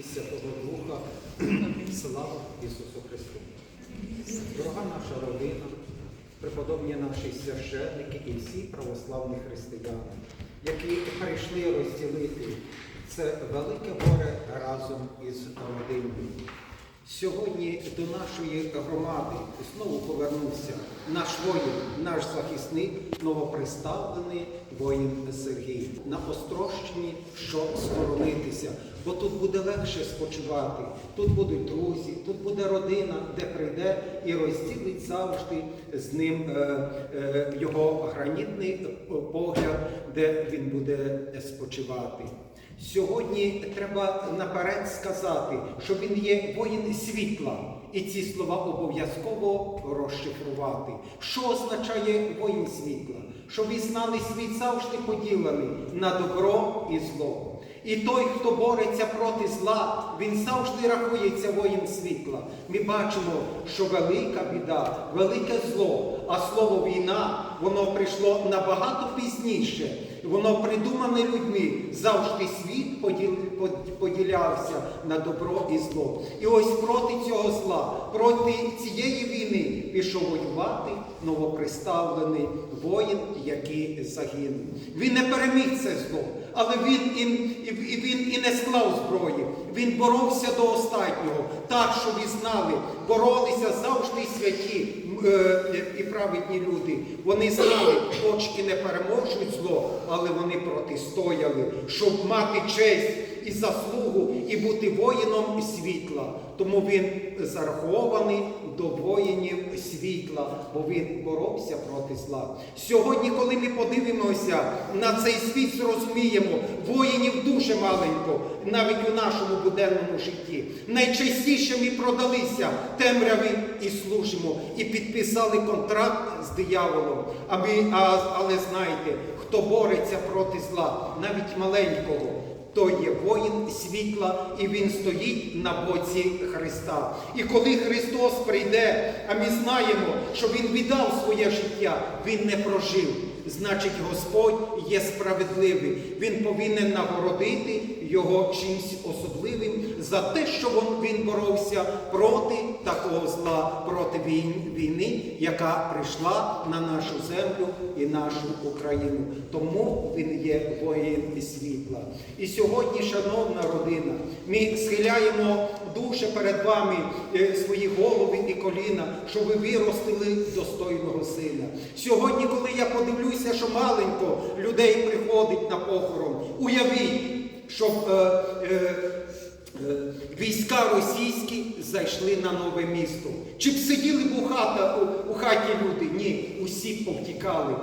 і Святого Духа. Слава Ісусу Христу! Дорога наша родина, преподобні наші священники і всі православні християни, які прийшли розділити це велике горе разом із родиною. Сьогодні до нашої громади знову повернувся наш воїн, наш захисник, новоприставлений воїн Сергій. На Острощині, що сторонитися, бо тут буде легше спочивати, тут будуть друзі, тут буде родина, де прийде і розділить завжди з ним е, е, його гранітний погляд, де він буде спочивати. Сьогодні треба наперед сказати, що він є воїн світла, і ці слова обов'язково розшифрувати. Що означає воїн світла? Щоб ви знали, світ завжди поділений на добро і зло. І той, хто бореться проти зла, він завжди рахується воїн світла. Ми бачимо, що велика біда, велике зло, а слово війна, воно прийшло набагато пізніше. Воно придумане людьми. Завжди світ поділявся на добро і зло. І ось проти цього зла, проти цієї війни пішов воювати новоприставлений воїн, який загинув. Він не переміг це зло, але він і, і, він і не склав зброї. Він боровся до останнього, так що ви знали, боролися завжди святі е, і праведні люди. Вони знали, хоч і не переможуть зло, але вони протистояли, щоб мати честь і заслугу, і бути воїном світла. Тому він зарахований до воїнів світла, бо він боровся проти зла. Сьогодні, коли ми подивимося на цей світ, зрозуміємо, воїнів дуже маленько, навіть у нашому буденному житті. Найчастіше ми продалися темряві і служимо, і підписали контракт з дияволом. А а, але знаєте, хто бореться проти зла, навіть маленького. То є воїн світла, і він стоїть на боці Христа. І коли Христос прийде, а ми знаємо, що Він віддав своє життя, Він не прожив. Значить, Господь є справедливий. Він повинен нагородити його чимсь особливим за те, що він- боровся проти такого зла, проти війни, яка прийшла на нашу землю і нашу Україну. Тому він є воїн світла. І сьогодні, шановна родина, ми схиляємо дуже перед вами е, свої голови і коліна, що ви виростили достойного сина. Сьогодні, коли я подивлюся, що маленько людей приходить на похорон, уявіть, щоб е, е, війська російські зайшли на нове місто. Чи б сиділи б у, хата, у, у хаті люди? Ні, усі повтікали.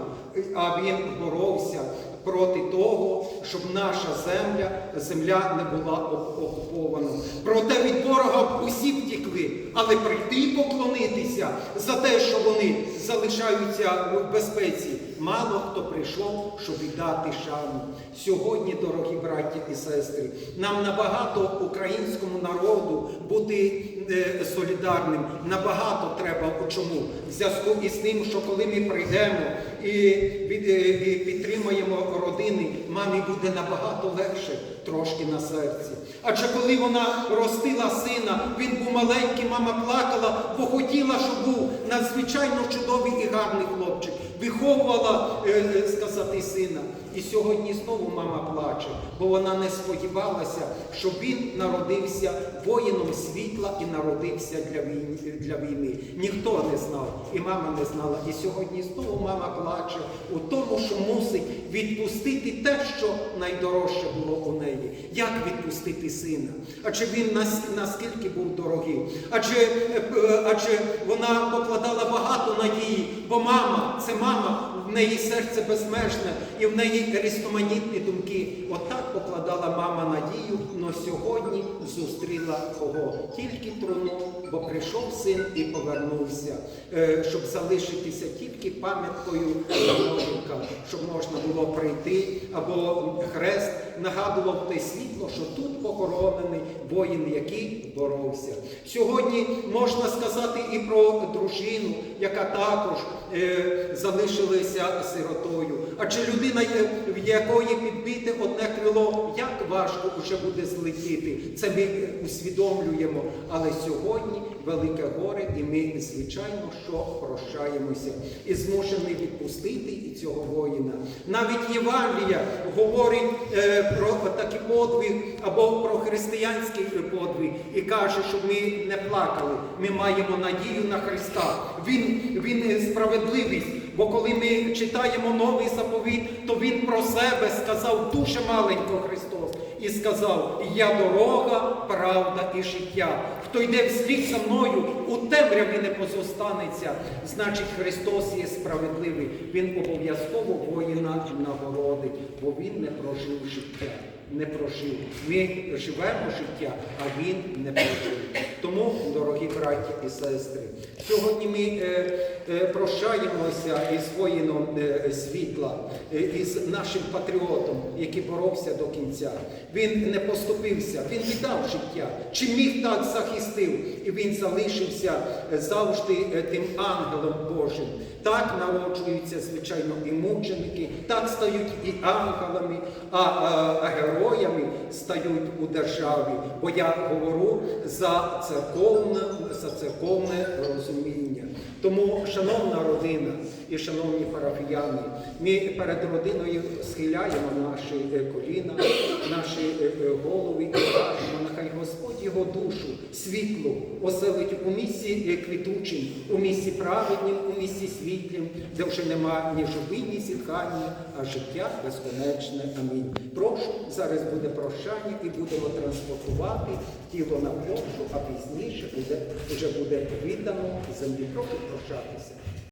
А він боровся проти того, щоб наша земля, земля не була окупована. Проте від ворога усі втікли, але прийти і поклонитися за те, що вони залишаються в безпеці. Мало хто прийшов, щоб віддати шану. Сьогодні, дорогі браті і сестри, нам набагато українському народу бути е, солідарним. Набагато треба у чому? В зв'язку із тим, що коли ми прийдемо і, від- е, і підтримаємо родини, мамі буде набагато легше трошки на серці. Адже коли вона ростила сина, він був маленький, мама плакала, бо хотіла, щоб був надзвичайно чудовий і гарний хлопчик. Виховувала, е, е, сказати, сина. І сьогодні знову мама плаче, бо вона не сподівалася, що він народився воїном світла і народився для війни. Для війни. Ніхто не знав, і мама не знала. І сьогодні знову мама плаче у тому, що мусить відпустити те, що найдорожче було у неї. Як відпустити сина? Адже він наскільки був дорогий? Адже, е, адже вона покладала багато надії, бо мама це мама, в неї серце безмежне, і в неї різноманітні думки. Отак покладала мама надію, але сьогодні зустріла кого? Тільки труну, бо прийшов син і повернувся, е, щоб залишитися тільки пам'яткою молодика, щоб можна було прийти, або хрест нагадував те світло, що тут похоронений воїн, який боровся. Сьогодні можна сказати і про дружину, яка також е, залишилася сиротою. Адже людина, в якої підбите одне крило, важко вже буде злетіти. Це ми усвідомлюємо. Але сьогодні велике горе, і ми, звичайно, що прощаємося і змушені відпустити і цього воїна. Навіть Євангелія говорить е, про такий подвиг або про християнський подвиг і каже, щоб ми не плакали. Ми маємо надію на Христа. Він, він справедливість. Бо коли ми читаємо новий заповіт, то він про себе сказав дуже маленько Христос і сказав: Я дорога, правда і життя. Хто йде вслід за мною, у темряві не позостанеться. Значить, Христос є справедливий. Він обов'язково воїна нагородить, бо він не прожив життя. Не прожив. Ми живемо життя, а він не прожив. Тому, дорогі браті і сестри, сьогодні ми е, е, прощаємося із воїном е, світла, із нашим патріотом, який боровся до кінця. Він не поступився, він віддав життя. Чи міг так захистив? І він залишився завжди тим ангелом Божим. Так народжуються, звичайно, і мученики, так стають і ангелами, а, а, а героями стають у державі. Бо я говорю за церковне, за церковне розуміння. Тому, шановна родина і шановні парафіяни, ми перед родиною схиляємо наші е, коліна, наші е, е, голови і кажемо, нехай Господь його душу, світлу оселить у місці квітучим, у місці праведнім, у місці світлім, де вже нема ні жуби, зітхання, а життя безконечне. Амінь. Прошу, зараз буде прощання і будемо транспортувати тіло на площу, а пізніше буде, вже буде віддано землі. Прошу прощатися.